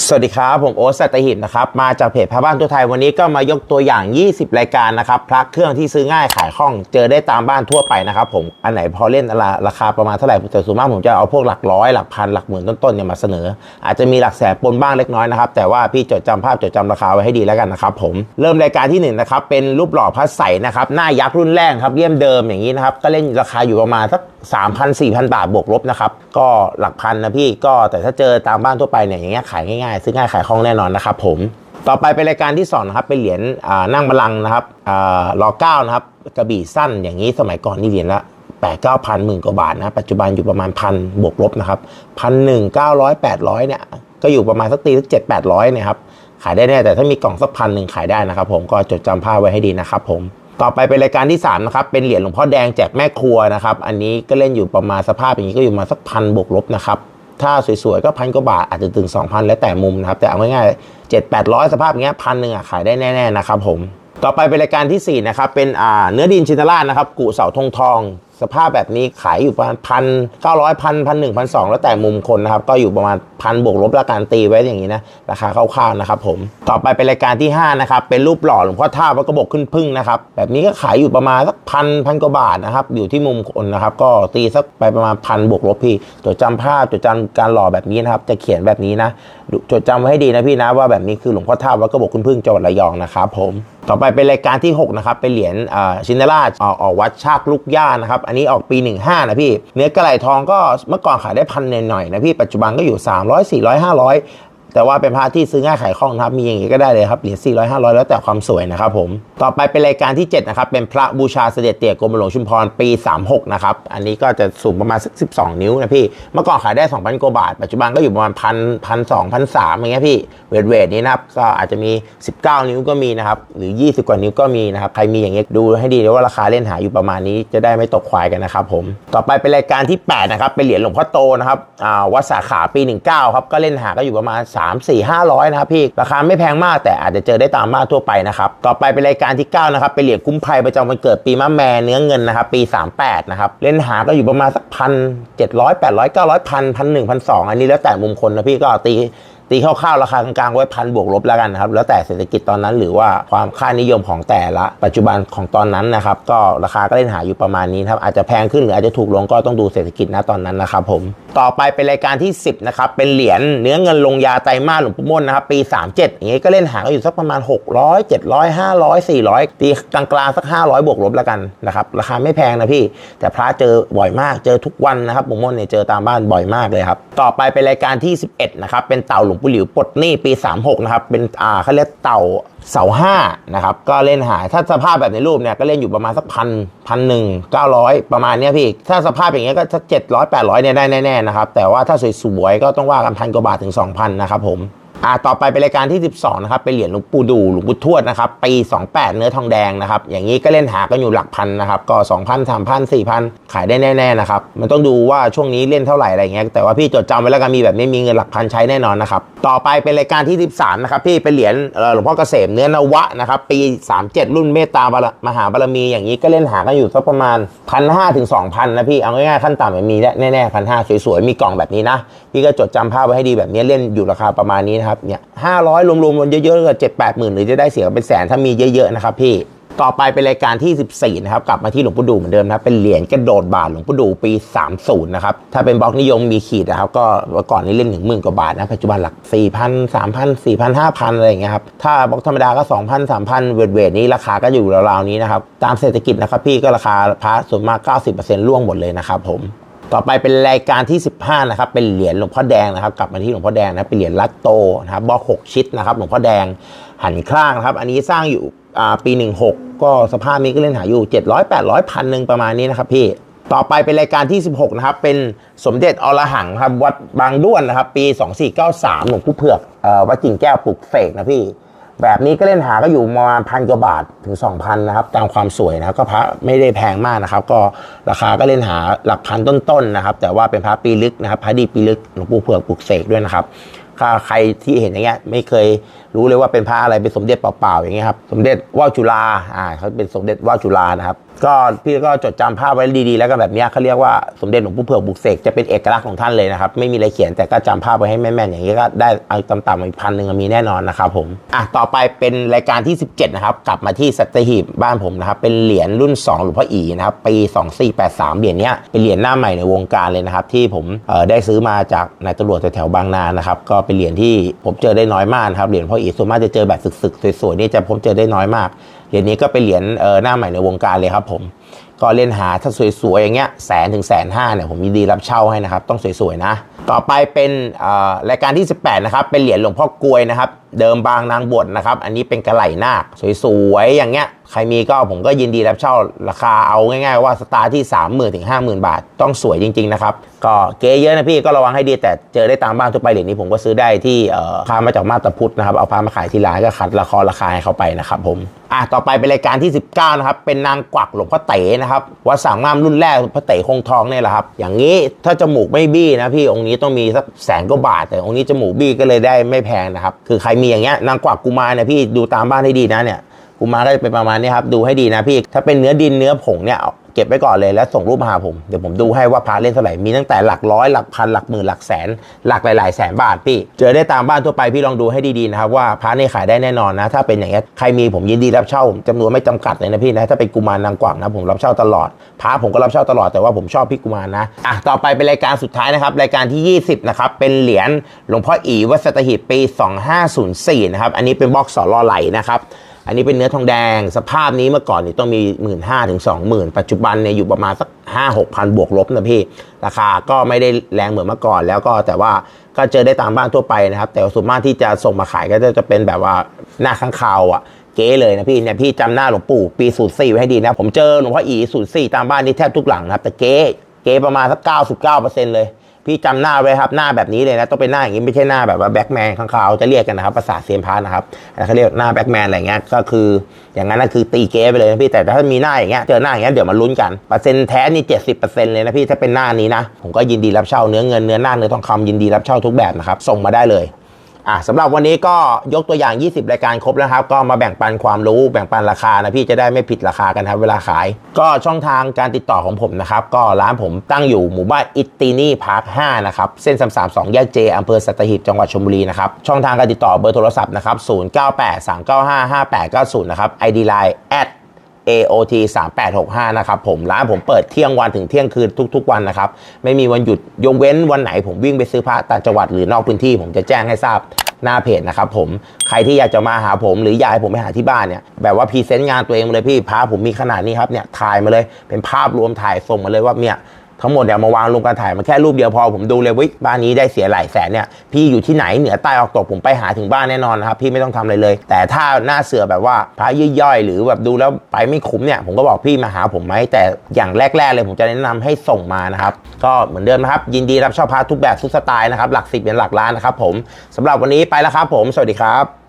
สวัสดีครับผมโอ๊ตสัตหิบนะครับมาจากเพจพระบ้านทั่วไทยวันนี้ก็มายกตัวอย่าง 20 รายการนะครับพระเครื่องที่ซื้อง่ายขายคล่องเจอได้ตามบ้านทั่วไปนะครับผมอันไหนพอเล่นราคาประมาณเท่าไหร่แต่ส่วนมากผมจะเอาพวกหลักร้อยหลักพันหลักหมื่นต้นๆเนี่ยมาเสนอ อาจจะมีหลักแสนปนบ้างเล็กน้อยนะครับแต่ว่าพี่จดจำภาพจดจำราคาไว้ให้ดีแล้วกันนะครับผมเริ่มรายการที่หนึ่งนะครับเป็นรูปหล่อพระใสนะครับหน้ายักษ์รุ่นแรกครับเลี่ยมเดิมอย่างนี้นะครับก็เล่นราคาอยู่ประมาณสัก 3,000 4,000 บาทบวกลบนะครับ ก็หลักพันนะพี่ก็แต่ถ้าเจอตามบ้านทั่วไปเนี่ยอย่างเงี้ยขายง่ายๆ ซื้อง่ายขายคล่องแน่นอนนะครับผมต่อไปเป็นรายการที่2นะครับเป็นเหรียญนั่งบัลลังก์นะครับรอเก้านะครับกระบี่สั้นอย่างนี้สมัยก่อนนี่เหรียญละแปดเก้าพันหมื่นกว่าบาทนะปัจจุบันอยู่ประมาณพันบวกลบนะครับพันหนึ่งเก้าร้อยแปดร้อยเนี่ยก็อยู่ประมาณสักตีสักเจ็ดแปดร้อยเนี่ยครับขายได้แน่แต่ถ้ามีกล่องสักพันหนึ่งขายได้นะครับผมก็จดจำภาพไว้ให้ดีนะครับผม ต่อไปเป็นรายการที่3นะครับเป็นเหรียญหลวงพ่อแดงแจกแม่ครัวนะครับอันนี้ก็เล่นอยู่ประมาณสภาพอย่างนี้ก็อยู่มาสักพันบวกลบนะครับถ้าสวยๆก็พันกว่าบาทอาจจะถึง 2,000 แล้วแต่มุมนะครับแต่เอาง่ายๆ7 8 0 0สภาพอย่างเงี้ยพันหนึ่งอะขายได้แน่ๆนะครับผมต่อไปเป็นรายการที่4นะครับเป็นอ่าเนื้อดินชินรานะครับกุเสาทองทอง สภาพแบบนี้ขายอยู่ประมาณพันเก้าร้อยพันพันหนึ่งพันสองแล้วแต่มุมคนนะครับ ก็อยู่ประมาณพันบวกลบแล้วการตีไว้อย่างนี้นะ ราคาคร่าวๆนะครับผมต่อไปเป็นรายการที่ 5 นะครับ เป็นรูปหล่อหลวงพ่อท่าวัดกระบกขึ้นพึ่งนะครับ แบบนี้ก็ขายอยู่ประมาณสักพันพันกว่าบาทนะครับ อยู่ที่มุมคนนะครับ ก็ตีสักไปประมาณพันบวกลบพี่จดจำภาพจดจำการหล่อแบบนี้นะครับ จะเขียนแบบนี้นะจดจำไว้ให้ดีนะพี่นะว่าแบบนี้คือหลวงพ่อท่าวัดกระบอกขึ้นพึ่งจังหวัดระยองนะครับผมต่อไปเป็นรายการที่ 6 นะครับ เป็นเหรียญอ่าชินราชออกออกวัดชากลูกย่านะครับอันนี้ออกปี 15 นะพี่ เนื้อกระไหลทองก็เมื่อก่อนขายได้พันหน่อยๆนะพี่ ปัจจุบันก็อยู่ 300 400 500 แต่ว่าเป็นพระที่ซื้อง่ายขายคล่องนะครับมีอย่างนี้ก็ได้เลยครับเหรียญ400 500 แล้วแต่ความสวยนะครับผมต่อไปเป็นรายการที่7นะครับเป็นพระบูชาเสด็จเตี่ยกรมหลวงชุมพรปี 36นะครับอันนี้ก็จะสูงประมาณสัก12 นิ้วนะพี่เมื่อก่อนขายได้ 2,000กว่าบาท ปัจจุบันก็อยู่ประมาณพันพันสองพันสามอย่างเงี้ยพี่เวทเวทนี้นะครับก็อาจจะมี 19 นิ้วก็มีนะครับหรือ 20 กว่านิ้วก็มีนะครับใครมีอย่างเงี้ยดูให้ดีเลยว่าราคาเล่นหาอยู่ประมาณนี้จะได้ไม่ตกควายกันนะครับผมต่อไปเป็นรายการที่8นะครับเป็นเหรียญหลวงพ่อโตนะครับอ่าวัดสาขาปี 19ครับก็เล่นหาก็อยู่ประมาณ3 4 500นะครับพี่ราคาไม่แพงมากแต่อาจจะเจอได้ตามมากทั่วไปนะครับต่อไปเป็นรายการที่9นะครับเป็นเหรียญคุ้มภัยประจำวันเกิดปีมะแม่เนื้อเงินนะครับปี 38นะครับเล่นหาก็อยู่ประมาณสักพันเจ็ดร้อยแปดร้อยเก้าร้อยพันพันหนึ่งพันสองอันนี้แล้วแต่มุมคนนะพี่ก็ตี ตีคร่าวๆราคากลางๆไว้พันบวกลบแล้วกันนะครับแล้วแต่เศรษฐกิจตอนนั้นหรือว่าความค่านิยมของแต่ละ ปัจจุบันของตอนนั้นนะครับก็ราคาก็เล่นหาอยู่ประมาณนี้ครับอาจจะแพงขึ้นหรืออาจจะถูกลงก็ต้องดูเศรษฐกิจนะตอนนั้นนะครับผมต่อไปเป็นรายการที่ 10นะครับเป็นเหรียญเนื้อเงินลงยาไตรมาสหลวงปู่ม่นนะครับปี 37อย่างงี้ก็เล่นหากอยู่สักประมาณ 600 700 500 400 ตีกลางๆสัก 500 บวกลบแล้วกันนะครับราคาไม่แพงนะพี่ แต่พระเจอบ่อยมากเจอทุกวันนะครับหลวงปู่ม่นเนี่ยเจอตามบ้านบ่อยมากเลยครับต่อไปเป็นรายการที่ 11นะครับเป็นเต่าหลวงปูหลิวปลดหนี้ปี 36 นะครับ เป็นอ่าเขาเรียกเต่าเสาห้านะครับ ก็เล่นหายถ้าสภาพแบบในรูปเนี่ยก็เล่นอยู่ประมาณสักพันพันหนึ่งเก้าร้อยประมาณเนี้ยพี่ ถ้าสภาพอย่างเงี้ยก็สักเจ็ดร้อยแปดร้อยเนี่ยได้แน่ๆนะครับ แต่ว่าถ้าสวยๆก็ต้องว่ากันพันกว่าบาทถึงสองพันนะครับผม อ่าต่อไปเป็นรายการที่ 12 นะครับ เป็นเหรียญหลวงปู่ดูหลวงปู่ทวดนะครับ ปี 28 เนื้อทองแดงนะครับ อย่างนี้ก็เล่นหากันอยู่หลักพันนะครับ ก็ 2,000 3,000 4,000 ขายได้แน่ๆนะครับ มันต้องดูว่าช่วงนี้เล่นเท่าไหร่อะไรเงี้ย แต่ว่าพี่จดจำไว้แล้วกันมีแบบนี้มีเงินหลักพันใช้แน่นอนนะครับ ต่อไปเป็นรายการที่ 13 นะครับ พี่เป็นเหรียญหลวงพ่อเกษมเนื้อนวะนะครับ ปี 37 รุ่นเมตตาบารมหาบารมี อย่างนี้ก็เล่นหากันอยู่สักประมาณ1,500ถึง2,000นะพี่ เอาง่ายๆขั้นต่ำมันมีแน่ๆพันห้าสวยๆ มีกล่องแบบนี้นะ พี่ก็จดจำภาพไว้ให้ดีแบบนี้เล่นอยู่ราคาประมาณนี้นะครับเนี่ยห้าร้อยรวมๆมันเยอะๆก็เจ็ดแปดหมื่นหรือจะได้เสียเป็นแสนถ้ามีเยอะๆนะครับพี่ต่อไปเป็นรายการที่ 14 นะครับ กลับมาที่หลวงปู่ดูเหมือนเดิมนะครับเป็นเหรียญกระโดดบาทหลวงปู่ดูปี 30 นะครับ ถ้าเป็นบล็อกนิยมมีขีดนะครับ ก็เมื่อก่อนนี้เล่นถึงหมื่นกว่าบาทนะ ปัจจุบันหลัก 4,000 3,000 4,000 5,000 อะไรอย่างเงี้ยครับ ถ้าบล็อกธรรมดาก็ 2,000 3,000 เวทเวทนี้ราคาก็อยู่ราวๆนี้นะครับ ตามเศรษฐกิจนะครับพี่ก็ราคาพระส่วนมาก 90%ร่วงหมดเลยนะครับผม ต่อไปเป็นรายการที่ 15 นะครับ เป็นเหรียญหลวงพ่อแดงนะครับ กลับมาที่หลวงพ่อแดงนะ เป็นเหรียญลัตโตนะครับบล็อก6ชิดนะครับ หลวงพ่อแดงหันข้างนะครับ อันนี้สร้างอยู่ปี 16 ก็สภาพนี้ก็เล่นหาอยู่ 700 800พันหนึ่งประมาณนี้นะครับพี่ ต่อไปเป็นรายการที่ 16 นะครับ เป็นสมเด็จอรหังครับ วัดบางด้วนนะครับ ปี 2493 หลวงปู่เผือกเอ่อวัดกิ่งแก้วปลุกเสกนะพี่ แบบนี้ก็เล่นหาก็อยู่ประมาณพันกว่าบาทถึง 2,000นะครับตามความสวยนะครับก็พระไม่ได้แพงมากนะครับ ก็ราคาก็เล่นหาหลักพันต้นๆนะครับ แต่ว่าเป็นพระปีลึกนะครับพระดีปีลึกหลวงปู่เผือกปลุกเสกด้วยนะครับถ้าใครที่เห็นอย่างเงี้ยไม่เคย รู้เลยว่าเป็นพระอะไรเป็นสมเด็จเปล่าๆอย่างเงี้ยครับสมเด็จว่าวจุฬาอ่าเขาเป็นสมเด็จว่าวจุฬานะครับก็พี่ก็จดจำภาพไว้ดีๆ แล้วก็แบบนี้เขาเรียกว่าสมเด็จหลวงปู่เผือกบุกเสกจะเป็นเอกลักษณ์ของท่านเลยนะครับ ไม่มีอะไรเขียนแต่ก็จำภาพไว้ให้แม่นๆอย่างนี้ก็ได้เอาต่ำๆอีกพันหนึ่งมีแน่นอนนะครับผมอะต่อไปเป็นรายการที่ 17 นะครับ กลับมาที่สัตหีบบ้านผมนะครับ เป็นเหรียญรุ่น 2 หลวงพ่ออีนะครับ ปี 2483 เหรียญเนี้ยเป็นเหรียญหน้าใหม่ในวงการเลยนะครับ ที่ผมเออได้ซื้อมาจากนายตำรวจแถวบางนานะครับก็เป็นเหรียญที่ผมเจอได้น้อยมากครับเหรียญพ่ออีส่วนมากจะเจอแบบสึกๆ สวยๆนี่จะพบเจอได้น้อยมากเหรียญนี้ก็เป็นเหรียญหน้าใหม่ในวงการเลยครับผม ก็เล่นหาถ้าสวยๆอย่างเงี้ยแสนถึงแสนห้าเนี่ยผมยินดีรับเช่าให้นะครับ ต้องสวยๆนะ ต่อไปเป็นรายการที่ 18 นะครับ เป็นเหรียญหลวงพ่อกลวยนะครับ เดิมบางนางบวชนะครับ อันนี้เป็นกระไหลนาคสวยๆอย่างเงี้ยใครมีก็ผมก็ยินดีรับเช่าราคาเอาง่ายๆว่าสตาร์ทที่ 3 0,000ถึง50,000 บาท ต้องสวยจริง ๆ นะครับ ก็เก๋เยอะนะพี่ก็ระวังให้ดีแต่เจอได้ตามบ้านทั่วไปเหรียญนี้ผมก็ซื้อได้ที่เอ่อพามาจากมาตาพุทธนะครับเอาพามาขายที่ร้านก็คัดราคาราคาให้เขาไปนะครับผม อะต่อไปเป็นรายการที่ 19 นะครับ เป็นนางกวักหลวงพ่อเต๋นะครับวัดสามงามรุ่นแรกพระเต๋คงทองเนี่ยแหละครับ อย่างนี้ถ้าจมูกไม่บี้นะพี่องค์นี้ต้องมีสักแสนกว่าบาท แต่องค์นี้จมูกบี้ก็เลยได้ไม่แพงนะครับ คือใครมีอย่างเงี้ยนางกวักกุมารเนี่ยพี่ดูตามบ้านให้ดีนะเนี่ยกุมารก็จะเป็นประมาณนี้ครับดูให้ดีนะพี่ถ้าเป็นเนื้อดินเนื้อผงเนี่ย เก็บไว้ก่อนเลยแล้วส่งรูปมาหาผม เดี๋ยวผมดูให้ว่าพาเล่นเท่าไหร่ มีตั้งแต่หลักร้อยหลักพันหลักหมื่นหลักแสน หลักหลายๆแสนบาทพี่ เจอได้ตามบ้านทั่วไปพี่ลองดูให้ดีๆนะครับว่าพาเนี่ยขายได้แน่นอนนะ ถ้าเป็นอย่างเงี้ยใครมีผมยินดีรับเช่าจำนวนไม่จำกัดเลยนะพี่นะถ้าเป็นกุมารนางกวักนะผมรับเช่าตลอดพาผมก็รับเช่าตลอดแต่ว่าผมชอบพี่กุมารนะอะต่อไปเป็นรายการสุดท้ายนะครับรายการที่ 20นะครับเป็นเหรียญหลวงพ่ออีวัดสัตหีบปี 2504นะครับอันนี้เป็นบล็อกสอลอไหลนะครับ อันนี้เป็นเนื้อทองแดง สภาพนี้เมื่อก่อนนี่ต้องมี 1 5ื่นถึงสองหมื่นปัจจุบันเนี่ยอยู่ประมาณสักห้าหกพันบวกลบนะพี่ ราคาก็ไม่ได้แรงเหมือนเมื่อก่อน แล้วก็แต่ว่าก็เจอได้ตามบ้านทั่วไปนะครับ แต่ส่วนมากที่จะส่งมาขายก็จะเป็นแบบว่าหน้าข้างคาวอะเก๋เลยนะพี่เนี่ยพี่จำหน้าหลวงปู่ปีศูนย์สี่ไว้ให้ดีนะผมเจอหลวงพ่ออีศูนย์สี่ตามบ้านนี่แทบทุกหลังนะครับแต่เก๋เก๋ประมาณสักเก้าสิบเก้าเปอร์เซ็นต์เลย พี่จำหน้าไว้ครับหน้าแบบนี้เลยนะต้องเป็นหน้าอย่างนี้ไม่ใช่หน้าแบบว่าแบ็กแมนข้างขาวจะเรียกกันนะครับภาษาเซียนพาร์นะครับแล้วเขาเรียกหน้าแบ็กแมนอะไรเงี้ยก็คืออย่างนั้นนะคือตีเก้ไปเลยนะพี่แต่ถ้ามีหน้าอย่างเงี้ยเจอหน้าอย่างเงี้ยเดี๋ยวมาลุ้นกันเปอร์เซ็นต์แท้นี่เจ็ดสิบเปอร์เซ็นต์เลยนะพี่ถ้าเป็นหน้านี้นะผมก็ยินดีรับเช่าเนื้อเงินเนื้อหน้าเนื้อทองคำยินดีรับเช่าทุกแบบนะครับส่งมาได้เลย อะสำหรับวันนี้ก็ยกตัวอย่าง 20 รายการครบแล้วครับ ก็มาแบ่งปันความรู้แบ่งปันราคานะพี่จะได้ไม่ผิดราคากันครับเวลาขาย ก็ช่องทางการติดต่อของผมนะครับ ก็ร้านผมตั้งอยู่หมู่บ้านอิตตินี่พาร์ค5นะครับ เส้น332แยกเจอำเภอสัตหีบจังหวัดชลบุรีนะครับ ช่องทางการติดต่อเบอร์โทรศัพท์นะครับ 0983955890 นะครับ ID Line at AOT 3865นะครับผมร้านผมเปิดเที่ยงวันถึงเที่ยงคืนทุก ๆ วันนะครับ ไม่มีวันหยุดยกเว้นวันไหนผมวิ่งไปซื้อพระต่างจังหวัดหรือนอกพื้นที่ผมจะแจ้งให้ทราบหน้าเพจนะครับผมใครที่อยากจะมาหาผมหรืออยากให้ผมไปหาที่บ้านเนี่ยแบบว่าพรีเซนต์งานตัวเองเลยพี่พระผมมีขนาดนี้ครับเนี่ยถ่ายมาเลยเป็นภาพรวมถ่ายส่งมาเลยว่าเนี่ย ทั้งหมดเนี่ยมาวางรวมกันถ่ายมาแค่รูปเดียวพอผมดูเลยวิบ้านนี้ได้เสียหลายแสนเนี่ยพี่อยู่ที่ไหนเหนือใต้ออกตกผมไปหาถึงบ้านแน่นอนนะครับพี่ไม่ต้องทำอะไรเลย แต่ถ้าหน้าเสือแบบว่าพระย่อยๆ หรือแบบดูแล้วไปไม่คุ้มเนี่ยผมก็บอกพี่มาหาผมไหมแต่อย่างแรกๆเลยผมจะแนะนำให้ส่งมานะครับก็เหมือนเดิมนะครับยินดีรับช่าพระทุกแบบทุกสไตล์นะครับหลักสิบเป็นหลักล้านนะครับผมสำหรับวันนี้ไปแล้วครับผม สวัสดีครับ